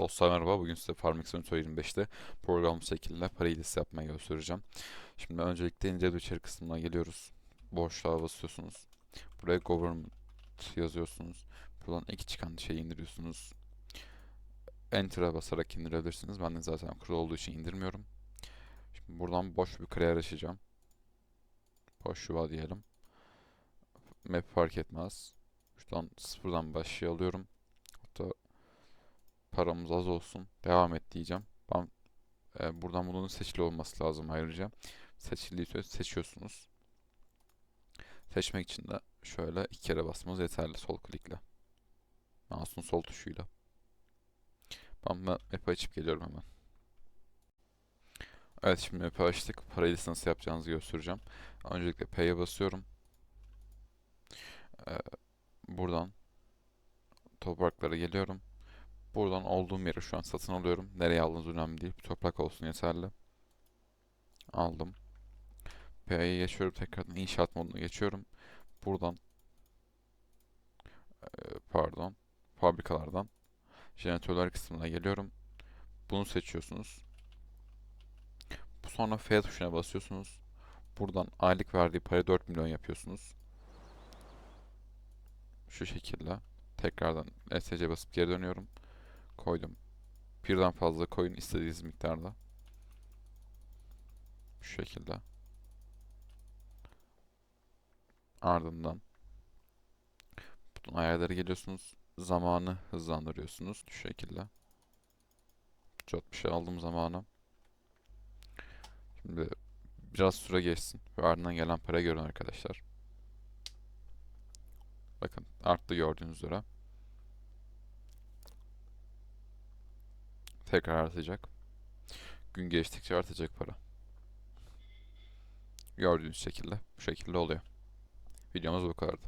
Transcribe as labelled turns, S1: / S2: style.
S1: Dostlar merhaba. Bugün size Farming Simulator 25'te program şekilde para hilesi yapmayı göstereceğim. Şimdi öncelikle ince içeri kısmına geliyoruz. Boşluğa basıyorsunuz. Buraya government yazıyorsunuz. Buradan iki çıkan şeyi indiriyorsunuz. Enter'a basarak indirebilirsiniz. Ben de zaten kurulu olduğu için indirmiyorum. Şimdi buradan boş bir kariyer açacağım. Boş yuva diyelim. Map fark etmez. Şuradan sıfırdan başlığı alıyorum. Paramız az olsun. Devam et diyeceğim. Ben e, buradan bunun seçili olması lazım ayrıca. Seçiliyse seçiyorsunuz. Seçmek için de şöyle iki kere basmanız yeterli sol klikle. Mouse'un sol tuşuyla. Ben map'i açıp geliyorum hemen. Evet şimdi map'i açtık. Parayı nasıl yapacağınızı göstereceğim. Öncelikle Pay'e basıyorum. Ee, buradan topraklara geliyorum. Buradan olduğum yeri şu an satın alıyorum. Nereye aldığınız önemli değil. Bir toprak olsun yeterli. Aldım. PA'ya geçiyorum. Tekrardan inşaat moduna geçiyorum. Buradan pardon fabrikalardan jeneratörler kısmına geliyorum. Bunu seçiyorsunuz. Sonra F tuşuna basıyorsunuz. Buradan aylık verdiği parayı 4 milyon yapıyorsunuz. Şu şekilde. Tekrardan SC basıp geri dönüyorum koydum. Birden fazla koyun istediğiniz miktarda. Şu şekilde. Ardından bütün ayarları geliyorsunuz. Zamanı hızlandırıyorsunuz. Şu şekilde. Çok bir şey aldım zamanı. Şimdi biraz süre geçsin. Ve ardından gelen para görün arkadaşlar. Bakın arttı gördüğünüz üzere. Tekrar artacak. Gün geçtikçe artacak para. Gördüğünüz şekilde bu şekilde oluyor. Videomuz bu kadardı.